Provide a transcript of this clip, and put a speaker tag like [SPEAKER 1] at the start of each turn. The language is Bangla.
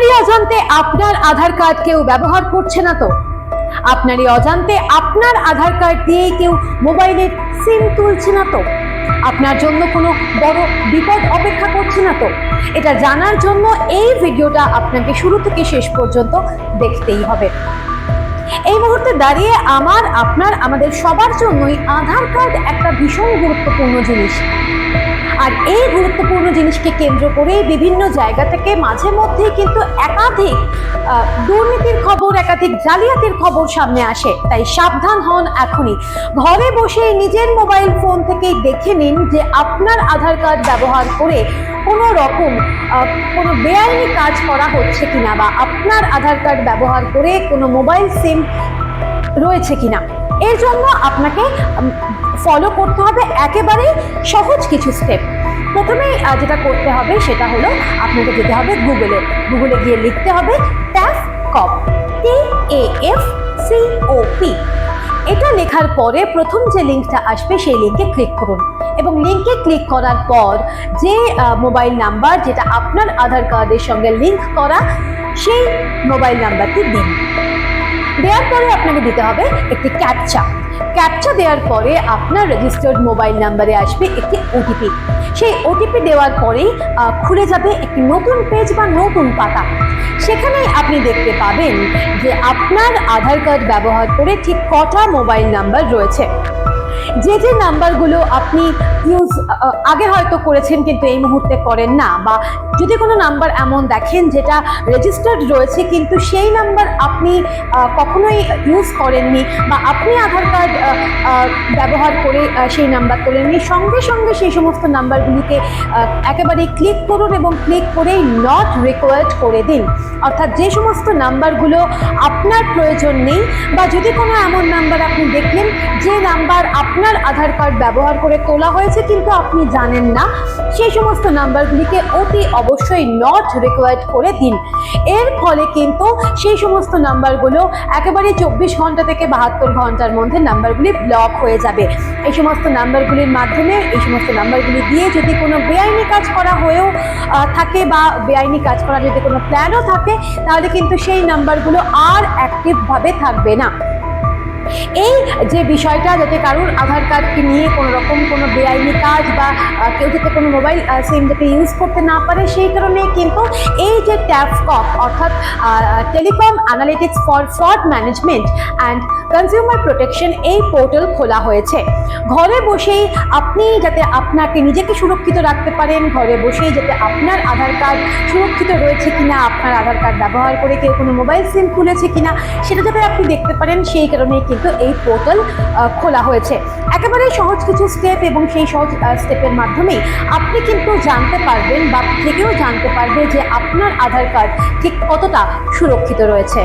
[SPEAKER 1] আপনারই অজান্তে আপনার আধার কার্ড কেউ ব্যবহার করছে না তো? আপনারই অজান্তে আপনার আধার কার্ড দিয়েই কেউ মোবাইলের সিম তুলছে না তো? আপনার জন্য কোনো বড় বিপদ অপেক্ষা করছে না তো? এটা জানার জন্য এই ভিডিওটা আপনাকে শুরু থেকে শেষ পর্যন্ত দেখতেই হবে। এই মুহূর্তে দাঁড়িয়ে আমার, আপনার, আমাদের সবার জন্যই আধার কার্ড একটা ভীষণ গুরুত্বপূর্ণ জিনিস। আর এই গুরুত্বপূর্ণ জিনিসকে কেন্দ্র করে বিভিন্ন জায়গা থেকে মাঝে মধ্যে কিন্তু একাধিক দুর্নীতির খবর, একাধিক জালিয়াতির খবর সামনে আসে। তাই সাবধান হন এখনই। ঘরে বসে নিজের মোবাইল ফোন থেকেই দেখে নিন যে আপনার আধার কার্ড ব্যবহার করে কোনো রকম কোনো বেআইনি কাজ করা হচ্ছে কিনা বা আপনার আধার কার্ড ব্যবহার করে কোনো মোবাইল সিম রয়েছে কিনা। এর জন্য আপনাকে ফলো করতে হবে। একেবারেই সহজ কিছু স্টেপ প্রথমে যেটা করতে হবে সেটা হলো আপনাকে যেতে হবে গুগলে গুগলে গিয়ে লিখতে হবে TAFCOP T A F C O P এটা লেখার পরে প্রথম যে লিঙ্কটা আসবে সেই লিঙ্কে ক্লিক করুন। এবং লিঙ্কে ক্লিক করার পর যে মোবাইল নাম্বার যেটা আপনার আধার কার্ডের সঙ্গে লিঙ্ক করা, সেই মোবাইল নাম্বারটি দিন। দেওয়ার পরে আপনাকে দিতে হবে একটি ক্যাপচা ক্যাপচা দেওয়ার পরে আপনার রেজিস্টার্ড মোবাইল নাম্বারে আসবে একটি ওটিপি সেই ওটিপি দেওয়ার পরেই খুলে যাবে একটি নতুন পেজ বা নতুন পাতা। সেখানে আপনি দেখতে পাবেন যে আপনার আধার কার্ড ব্যবহার করে ঠিক কটা মোবাইল নাম্বার রয়েছে। যে যে নাম্বারগুলো আপনি ইউজ আগে হয়তো করেছেন কিন্তু এই মুহূর্তে করেন না বা যদি কোনো নাম্বার এমন দেখেন যেটা রেজিস্টার্ড রয়েছে কিন্তু সেই নাম্বার আপনি কখনোই ইউজ করেননি বা আপনি আধার কার্ড ব্যবহার করে সেই নাম্বার তোলেননি, সঙ্গে সঙ্গে সেই সমস্ত নাম্বারগুলিকে একেবারে ক্লিক করুন এবং ক্লিক করেই নট রিকোয়ার্ড করে দিন। অর্থাৎ যে সমস্ত নাম্বারগুলো আপনার প্রয়োজন নেই বা যদি কোনো এমন নাম্বার আপনি দেখলেন যে নাম্বার আপনার আধার কার্ড ব্যবহার করে তোলা হয়েছে, কিন্তু আপনি জানেন না। সেই সমস্ত নাম্বারগুলিকে অতি অবশ্যই নট রিকোয়ার্ড করে দিন। এর ফলে কিন্তু সেই সমস্ত নাম্বারগুলো একেবারে চব্বিশ ঘণ্টা থেকে বাহাত্তর ঘণ্টার মধ্যে নাম্বারগুলি ব্লক হয়ে যাবে। এই সমস্ত নাম্বারগুলির মাধ্যমে, এই সমস্ত নাম্বারগুলি দিয়ে যদি কোনো বেআইনি কাজ করা হয়েও থাকে বা বেআইনি কাজ করার যদি কোনো প্ল্যানও থাকে, তাহলে কিন্তু সেই নাম্বারগুলো আর অ্যাক্টিভভাবে থাকবে না। এই যে বিষয়টা যাতে কারোর আধার কার্ডকে নিয়ে কোনো রকম কোনো বেআইনি কাজ বা কেউ যাতে কোনো মোবাইল সিম যাতে ইউজ করতে না পারে, সেই কারণে কিন্তু এই যে ট্যাফকপ অর্থাৎ telecom analytics for fraud management and consumer protection এই পোর্টাল খোলা হয়েছে। ঘরে বসেই আপনি যাতে আপনাকে নিজেকে সুরক্ষিত রাখতে পারেন, ঘরে বসেই যাতে আপনার আধার কার্ড সুরক্ষিত রয়েছে কিনা, আপনার আধার কার্ড ব্যবহার করে কেউ কোনো মোবাইল সিম খুলেছে কিনা, সেটা যাতে আপনি দেখতে পারেন, সেই কারণেই কিন্তু এই পোর্টাল খোলা হয়েছে। একেবারে সহজ কিছু স্টেপ এবং সেই সহজ স্টেপের মাধ্যমেই আপনি কিন্তু জানতে পারবেন বা থেকেও জানতে পারবে যে আপনার আধার কার্ড ঠিক কতটা সুরক্ষিত রয়েছে।